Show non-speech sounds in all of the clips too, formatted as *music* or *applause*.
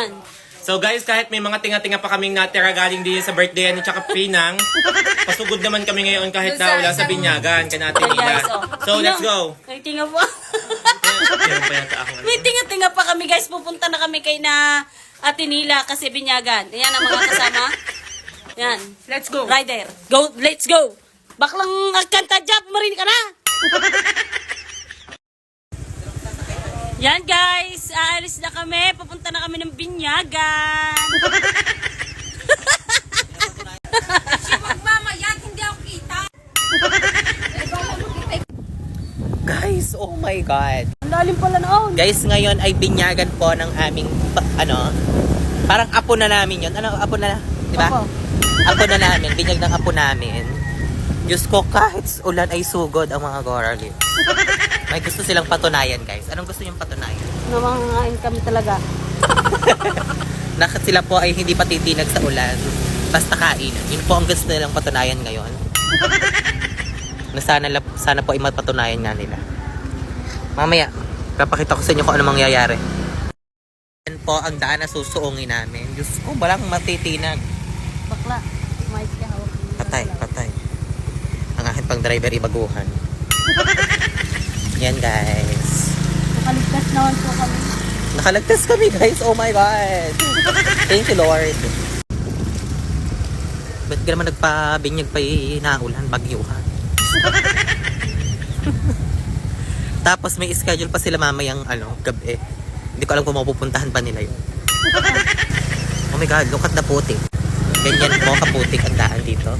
Yan. So guys, kahit may mga tinga-tinga pa kaming natira galing din sa birthday ni tsaka Pinang, *laughs* pasugod naman kami ngayon kahit Doon sa na wala sa isang- binyagan ka natin nila. guys, oh. So let's go. May tinga pa. *laughs* Meron pa yata ako. May tinga-tinga pa kami guys. Pupunta na kami kay na Ate Nila kasi binyagan. Ayan ang mga kasama. Yan. Let's go. Rider. Go, let's go. Baklang agkanta job, marin ka na. *laughs* Yan guys, aalis na kami. Papunta na kami ng binyagan. Magmamayat, hindi ako kita. Guys, oh my God. Ang lalim pala noon. Guys, ngayon ay binyagan po ng aming, ano, parang apo na namin yun. Ano, apo na, di ba? Apo. Apo na namin, binyag ng apo namin. Diyos ko, kahit ulan ay sugod ang mga goralies. May gusto silang patunayan, guys. Anong gusto niyong patunayan? Namangain kami talaga. *laughs* Na sila po ay hindi patitinag sa ulan. Basta kain. Yun po ang gusto nilang patunayan ngayon. *laughs* Na sana, sana po ay mapatunayan nga nila. Mamaya, papakita ko sa inyo kung ano mangyayari. Yan po ang daan na susuungin namin. Diyos ko, walang matitinag. Bakla. Mais ka. Patay, patay. Ang aking pang driver ibaguhan. *laughs* Yan guys. Nakaligtas naman po kami. Nakalagtas kami guys. Oh my God. Thank you Lord. Ba't ka naman nagpabinyag pa inaulan, bagyuhan? *laughs* Tapos may schedule pa sila mamayang ano, gabi. Hindi ko alam kung mapupuntahan pa nila yun. Oh my God, look at the putik. Ganyan po kaputik ang daan dito.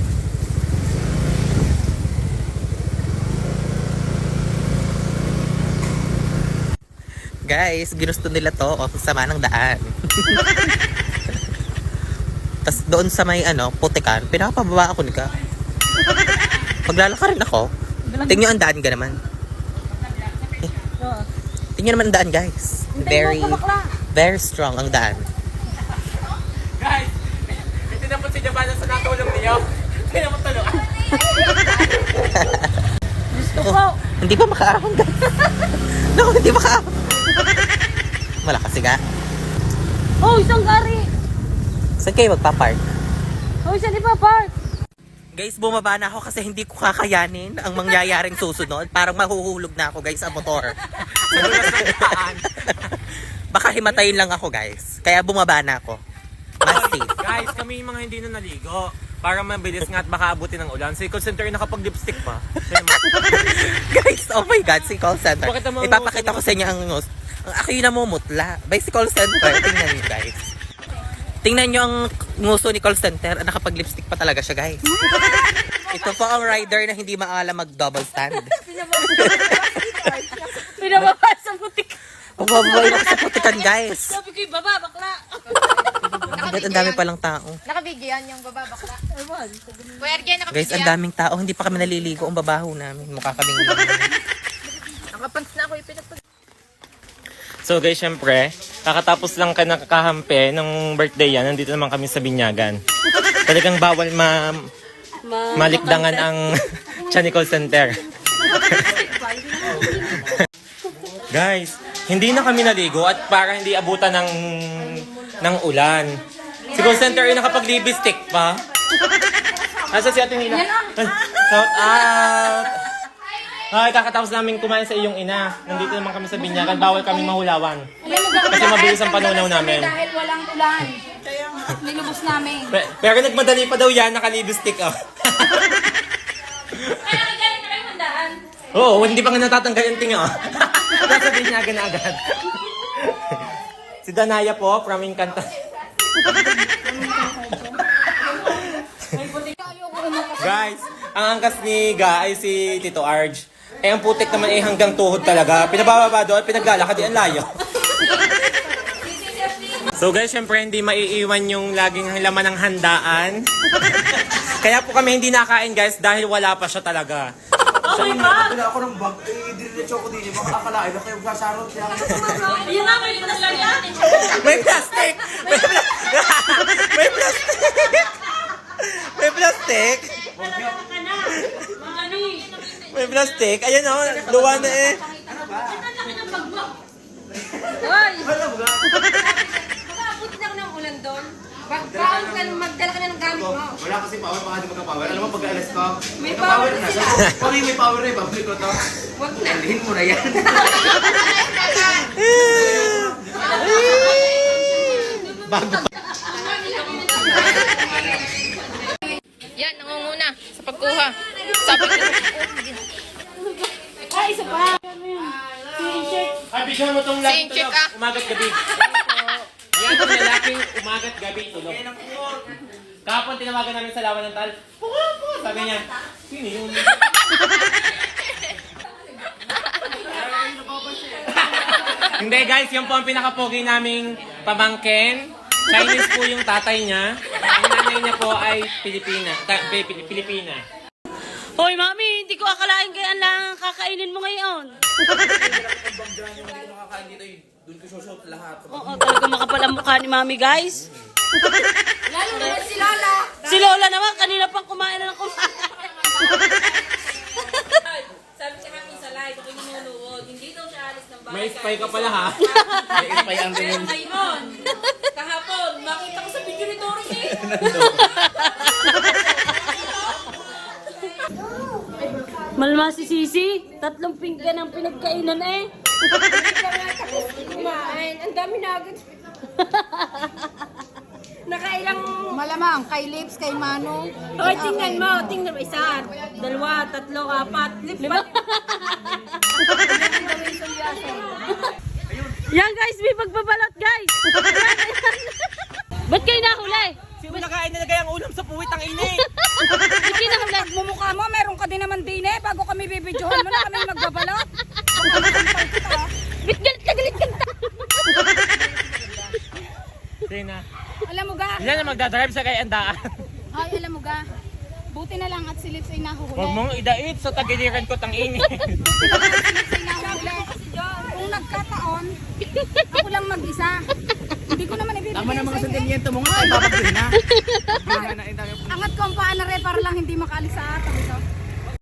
Guys, ginusto nila to. O, sama ng daan. *laughs* Tapos doon sa may ano, putikan, pinapababa ako ni ka. Paglalakarin ako, tingnan ang daan ka naman. Oo. Tingnan naman ang daan, guys. Very, very strong ang daan. Guys, hindi na po si Jabana sa natulong niyo. Kaya mo tulungan. Gusto ko. Hindi pa makaahon, guys. *laughs* Naku, hindi makaahon. Malakas siga. Oh, isang gari. Saan kayo magpa-park? Oh, isang iba park. Guys, bumaba na ako kasi hindi ko kakayanin ang mangyayaring susunod. Parang mahuhulog na ako, guys, sa motor. *laughs* Baka himatayin lang ako, guys. Kaya bumaba na ako. Guys, kami yung mga hindi na naligo. Para mabilis nga at baka abutin ng ulan. Si call center ay nakapag-lipstick pa. *laughs* Guys, oh my God, si call center. Ipapakita ko sa inyo ang ngos. Ang ako yung namumutla. By si call center. Tingnan niyo, guys. Tingnan niyo ang nguso ni call center. Nakapag-lipstick pa talaga siya, guys. *laughs* Ito po ang rider na hindi maalam mag-double stand. Pinababa sa butik. Pababay ako sa putikan, guys. Sabi ko yung baba, bakla. Ang dami palang tao. Nakabigyo yan yung baba bakla. Kuya RJ, nakabigyo Guys, ang daming tao. Hindi pa kami naliligo. Ang babaho namin. Mukha kaming... Nakapants na ako ipinagpag... So guys, syempre, kakatapos lang ka nakakampi ng birthday yan. Nandito naman kami sa Binyagan. Talagang bawal ma Ma malikdangan ang tiyan ni call center. *laughs* Guys, hindi na kami naligo at para hindi abutan ng ng ulan. Si call center ay nakapag-lipstick pa. *laughs* Asa si Ate Nila? Shout out! Ay, kakatapos namin kumain sa iyong ina. Nandito naman kami sa binyagan. Bawal kami mahulawan. Kasi mabilis ang panunaw namin. Dahil walang ulan. Nilubos namin. Pe- Pero nagmadali pa daw yan, naka-lipstick oh. Kaya galing na kayo handaan. Oo, hindi pa nga natatanggal yung tinga oh. Nasa binyagan na agad. si Danaya po, from Encanto. Guys, ang angkas ni Ga ay si Tito Arj. Eh, ang putik naman eh hanggang tuhod talaga. Pinabababa doon, pinaglalakad, ang layo. *laughs* so guys, syempre hindi maiiwan yung laging laman ng handaan. *laughs* Kaya po kami hindi nakain guys dahil wala pa siya talaga. Oh my God! Wala ako ng bag, eh, diniretso ko din. Baka akalain na kayo sasarot siya. *laughs* Yun nga, may yan. May plastic! May, pla- may plastic! May plastic! Ka na. Mga ni. May plastic! Ayan o, luwa na eh. Ang laki ng pagbo. Hoy! Mag-power ka, magdala ka na ng gamit mo. Wala kasi power, baka di magka-power. Alam mo, pag alas ko, *laughs* May power na. So, kung may power na, ibabalik ko to. Wag na. Dalhin mo na yan. *laughs* *laughs* Yan, nangunguna sa pagkuha. Sabi ko, Ay, isa pa. Bigyan mo tong laging Sing check, tulog. ah. Umagat gabi. Yan ang lalaking umagat gabi tulog. Kapon tinawagan namin sa lawan ng tal. Puka, puka. Sabi niya, sino yun? *laughs* Hindi guys, yung po ang pinaka-pogi naming pamangkin. Chinese po yung tatay niya. Ang nanay niya po ay Pilipina. Ta- Pi- Pi- Pilipina. Hoy, mami, hindi ko akalain kaya lang kakainin mo ngayon. Makakain dito yun. Doon ko shoshot lahat. Oo, talaga makapal ang mukha ni mami, guys. lalo na si Lola. Si Lola naman, kanina pang kumain na ng kumain. Sabi siya hanggang sa live, ako minunuod. Hindi daw siya alis ng bahay. May spy ka pala ha. May spy ang ngayon, kahapon, makita ko sa video ni Doris eh. *laughs* Malma si Sisi, tatlong pinggan ang pinagkainan eh. Kumain. Ang dami na agad. *laughs* Nakailang... Malamang, kay Lips, kay Mano. Hoy, tingnan mo, tingnan mo. Isa, dalawa, tatlo, apat, lima. Yan guys, may pagbabalot guys. *laughs* Ba't kayo nahuli? Sino nakain na ang ulam sa puwit ang ini? Mumukha mo, meron ka din naman din eh. Bago kami bibidyohan mo na kami magbabalot. Ba't *laughs* galit ka, galit ka? Tina. Alam mo ga? Yan ang magdadrive sa kay Andaan. Ay, alam mo ga? Buti na lang at si Lips ay nahuhuli. Huwag mong idait sa tagiliran ko tang ini. Buti na lang at si Lips ay nahuhuli. Kung nagkataon, ako lang mag-isa. Naman na mga sentimiento mo *laughs* nga, ay babagin na. Angat ko ang paa na re para lang hindi makaalis sa atin. Ito.